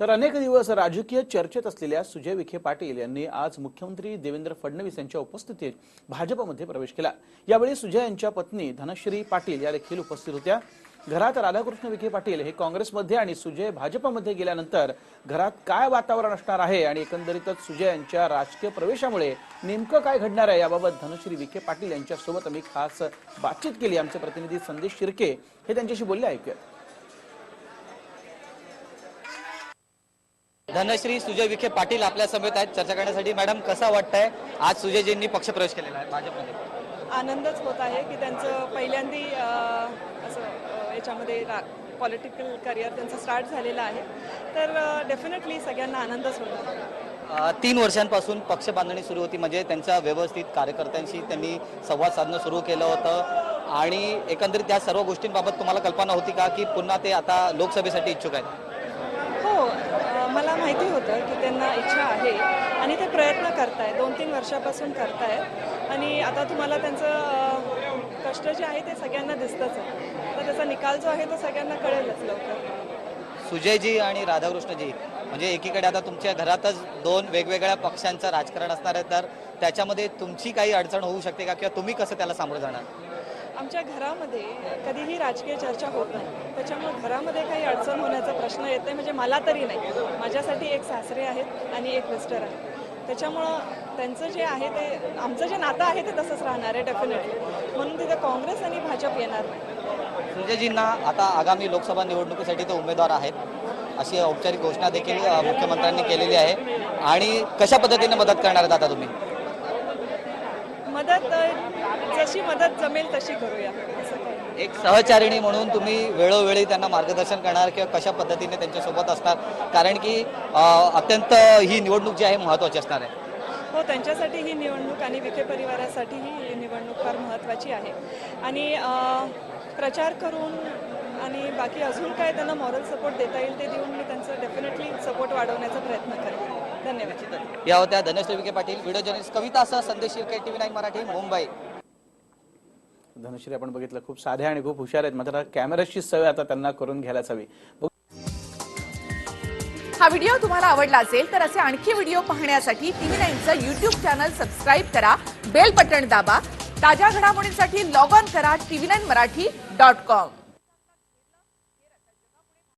तर अनेक दिवस राजकीय चर्चेत असलेल्या सुजय विखे पाटील यांनी आज मुख्यमंत्री देवेंद्र फडणवीस यांच्या उपस्थितीत भाजपमध्ये प्रवेश केला. यावेळी सुजय यांच्या पत्नी धनश्री पाटील या देखील उपस्थित होत्या. घरात राधाकृष्ण विखे पाटील हे काँग्रेसमध्ये आणि सुजय भाजपमध्ये गेल्यानंतर घरात काय वातावरण असणार आहे आणि एकंदरीतच सुजय यांच्या राजकीय प्रवेशामुळे नेमकं काय घडणार आहे याबाबत धनश्री विखे पाटील यांच्यासोबत आम्ही खास बातचीत केली. आमचे प्रतिनिधी संदेश शिर्के हे त्यांच्याशी बोलले ऐकूयात. धनश्री सुजय विखे पाटील आपल्या समेत आहेत. चर्चा करण्यासाठी मॅडम कसा वाटतंय? आज सुजयजींनी पक्षप्रवेश केलेला आहे भाजपमध्ये. आनंदच होत आहे की त्यांचं पहिल्यांदी असं याच्यामध्ये पॉलिटिकल करिअर त्यांचं स्टार्ट झालेलं आहे. तर डेफिनेटली सगळ्यांना आनंदच अ, तीन वर्षांपासून पक्ष बांधणी सुरू होती. म्हणजे त्यांच्या व्यवस्थित कार्यकर्त्यांशी त्यांनी संवाद साधणं सुरू केलं होतं. आणि एकंदरीत त्या सर्व गोष्टींबाबत तुम्हाला कल्पना होती का? की पुन्हा ते आता लोकसभेसाठी इच्छुक आहेत. मला माहिती होतं की त्यांना इच्छा आहे आणि ते प्रयत्न करताय दोन तीन वर्षापासून करतायत. आणि आता तुम्हाला त्यांचं कष्ट जे आहे ते सगळ्यांना दिसतंच आहे. तर त्याचा निकाल जो आहे तो सगळ्यांना कळेलच लवकर. सुजयजी आणि राधाकृष्णजी म्हणजे एकीकडे आता तुमच्या घरातच दोन वेगवेगळ्या पक्षांचं राजकारण असणार आहे तर त्याच्यामध्ये तुमची काही अडचण होऊ शकते का? किंवा तुम्ही कसं त्याला सामोरं जाणार? आमच्या घरामध्ये कधीही राजकीय चर्चा होत नाही. त्याच्यामुळे घरामध्ये काही अडचण होण्याचा प्रश्न येत नाही. म्हणजे मला तरी नाही. माझ्यासाठी एक सासरे आहेत आणि एक मिस्टर आहे त्याच्यामुळं त्यांचं जे आहे ते आमचं जे नातं आहे ते तसंच राहणार आहे डेफिनेटली म्हणून तिथे काँग्रेस आणि भाजप येणार नाही. संजयजींना आता आगामी लोकसभा निवडणुकीसाठी ते उमेदवार आहेत. अशी औपचारिक घोषणा देखील मुख्यमंत्र्यांनी केलेली आहे. आणि कशा पद्धतीने मदत करणार आहात आता तुम्ही? मदत जशी मदत जमेल तशी करूया. एक सहचारिणी म्हणून तुम्ही वेळोवेळी त्यांना मार्गदर्शन करणार किंवा कशा पद्धतीने त्यांच्यासोबत असणार? कारण की अत्यंत ही निवडणूक जी आहे महत्वाची असणार आहे. हो त्यांच्यासाठी ही निवडणूक आणि विखे परिवारासाठी ही निवडणूक फार महत्त्वाची आहे. आणि प्रचार करून आणि बाकी अजून काय त्यांना मॉरल सपोर्ट देता येईल ते देऊन मी त्यांचं डेफिनेटली सपोर्ट वाढवण्याचा प्रयत्न करेन. धन्यवाद. या होत्या धनश्री विखे पाटील व्हिडिओ जर्नलिस्ट कवितासह संदेश शिर्के टीव्ही नाईन मराठी मुंबई. धनश्री आपण बघितलं खूप साध्या आणि खूप हुशार आहेत मात्र कॅमेराची सवय आता त्यांना करून घ्यायलाच हवी. हा व्हिडिओ तुम्हाला आवडला असेल तर असे आणखी व्हिडिओ पाहण्यासाठी टीव्ही नाईनचं युट्यूब चॅनल सबस्क्राईब करा बेल बटण दाबा ताज्या घडामोडींसाठी लॉग ऑन करा TV nine Marathi dot com